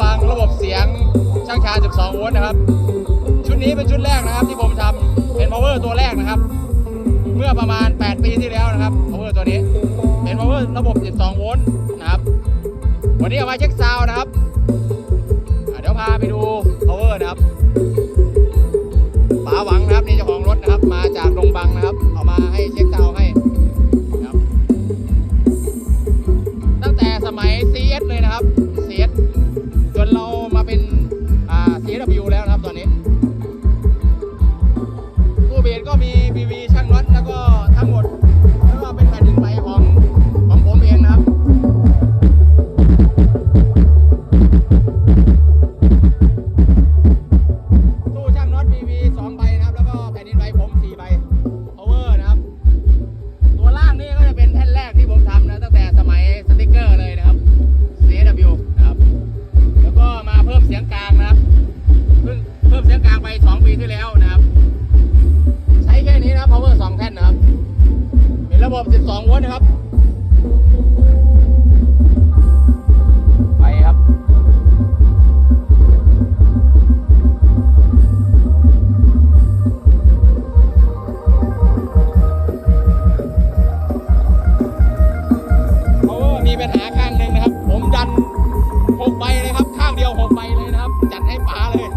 ฟังระบบเสียงช่างชา 12 โวลต์นะครับ ชุดนี้เป็นชุดแรกนะครับที่ผมทำเป็น power ตัวแรกนะครับ เมื่อประมาณ 8 ปีที่แล้วนะครับ power ตัวนี้ เป็น power ระบบ 12 โวลต์นะครับ วันนี้เอามาเช็คซาวนะครับ เดี๋ยวพาไปดู power นะครับป๋าหวังนะครับนี่เจ้าของรถนะครับ มาจากดงบังนะครับ เอามาให้เช็คซาวให้ ปัญหาข้างหนึ่งนะครับ ผมดันหกใบเลยครับ ข้างเดียวหกใบเลยนะครับ จัดให้ป๋าเลย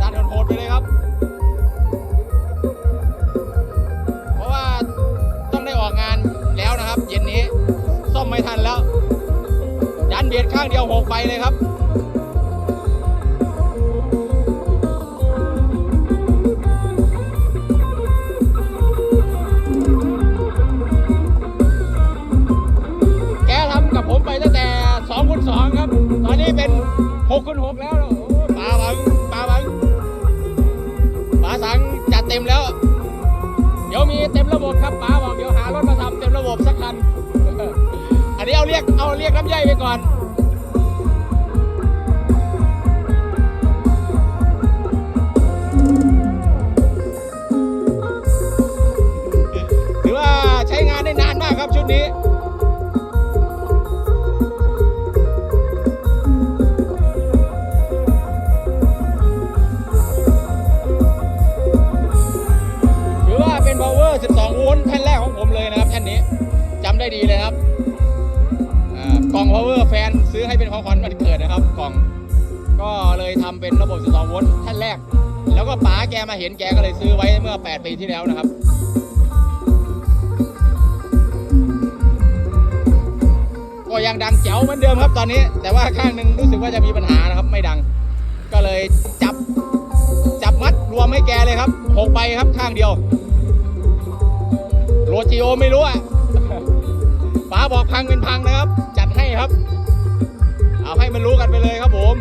จัดโหดๆไปเลยครับ เพราะว่าต้องได้ออกงานแล้วนะครับ เย็นนี้ซ่อมไม่ทันแล้ว ดันเบียดข้างเดียวหกใบเลยครับ ตอนนี้เป็น6คูณ6แล้วโอ้โหปลาบังปลาบังปลาสังจัดเต็มแล้ว เดี๋ยวมีเต็มระบบครับปลาบอกเดี๋ยวหารถมาทำเต็มระบบสักคัน อันนี้เอาเรียกเอาเรียกน้ำย่อยไปก่อน ได้ดีเลยครับกล่อง power แฟนซื้อให้เป็นของขวัญวันเกิดนะครับกล่องก็เลยทำเป็นระบบ12โวลต์แท่านแรก แล้วก็ป๋าแกมาเห็นแกก็เลยซื้อไว้เมื่อ 8 ปีที่แล้วนะครับก็ยังดังแจ๋วเหมือนเดิมครับตอนนี้ แต่ว่าข้างหนึ่งรู้สึกว่าจะมีปัญหานะครับไม่ดัง ก็เลยจับจับมัดรวมให้แกเลยครับหกใบครับข้างเดียวโรจิโอไม่รู้อะ บอกพังเป็นพังนะครับ จัดให้ครับ เอาให้มันรู้กันไปเลยครับผม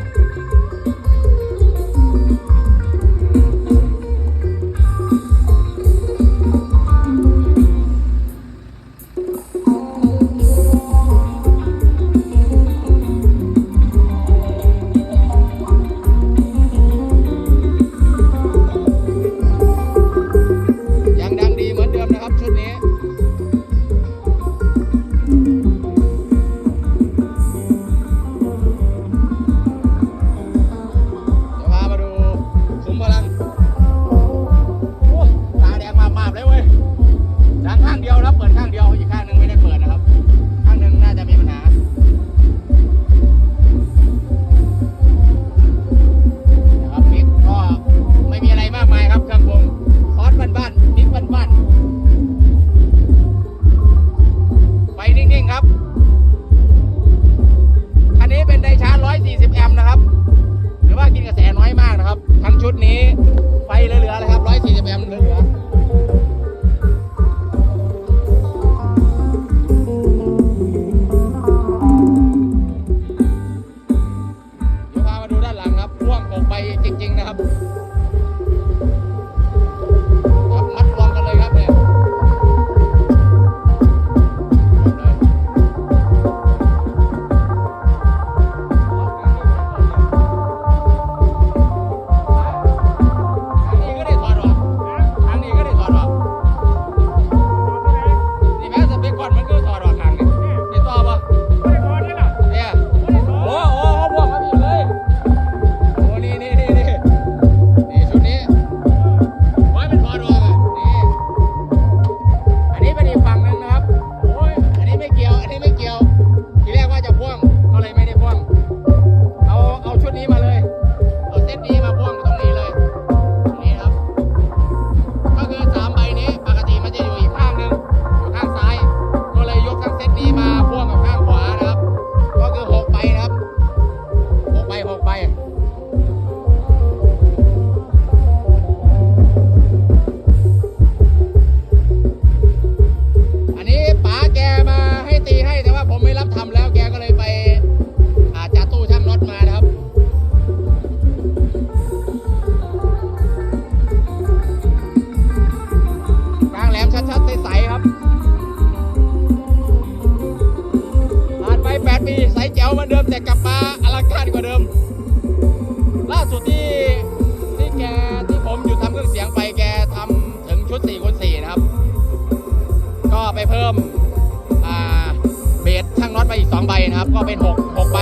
2 ใบนะครับ ก็เป็น 6 6 ใบ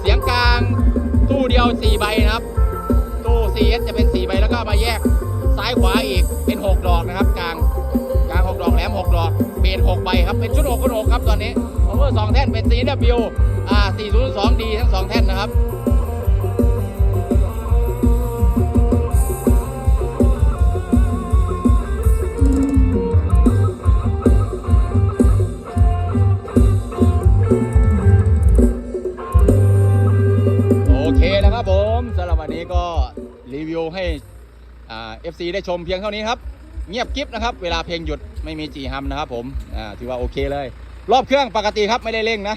เสียงกลางตู้เดียว 4 ใบนะครับ ตู้ CS จะเป็น 4 ใบแล้วก็มาแยกซ้ายขวาอีกเป็น 6 ดอกนะครับ กลางกลาง 6 ดอกแหลม 6 ดอก เบน6ใบครับ เป็นชุด6คูณ6ครับตอนนี้พาวเวอร์2แท่นเป็น CW อ่า 402D ทั้ง 2 แท่นนะครับ รีวิวให้เอ่า FC ได้ชมเพียงเท่านี้ครับ เงียบกิฟนะครับ เวลาเพลงหยุดไม่มีจีฮัมนะครับผมถือว่าโอเคเลย รอบเครื่องปกติครับไม่ได้เร่งนะ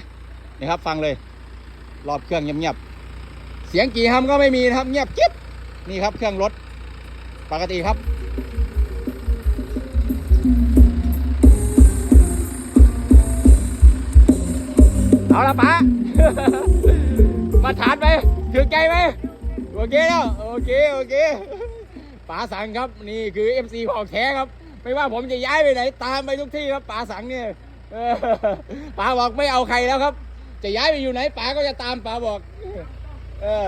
นี่ครับฟังเลย รอบเครื่องเงียบๆเสียงจีฮัมก็ไม่มีนะครับ เงียบกิฟนี่ครับเครื่องรถปกติครับเอาละป๋ามาฐานไปถือใจไหม โอเคแล้วโอเคโอเคป๋าสังครับนี่คือ MC ของแท้ครับ ไม่ว่าผมจะย้ายไปไหน ตามไปทุกที่ครับป๋าสังเนี่ยป๋าบอกไม่เอาใครแล้วครับ จะย้ายไปอยู่ไหนป๋าก็จะตามป๋าบอก เออ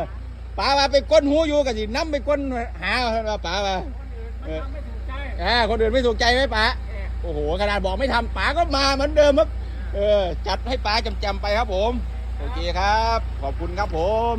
ป๋ามาไปก้นหูอยู่กับสิน้ำไปก้นหาป๋ามาอออ่าคนอื่นไม่ถูกใจไหมป๋าโอ้โหขนาดบอกไม่ทำป๋าก็มาเหมือนเดิมครับ เออจัดให้ป๋าจำๆไปครับผม โอเคครับ ขอบคุณครับผม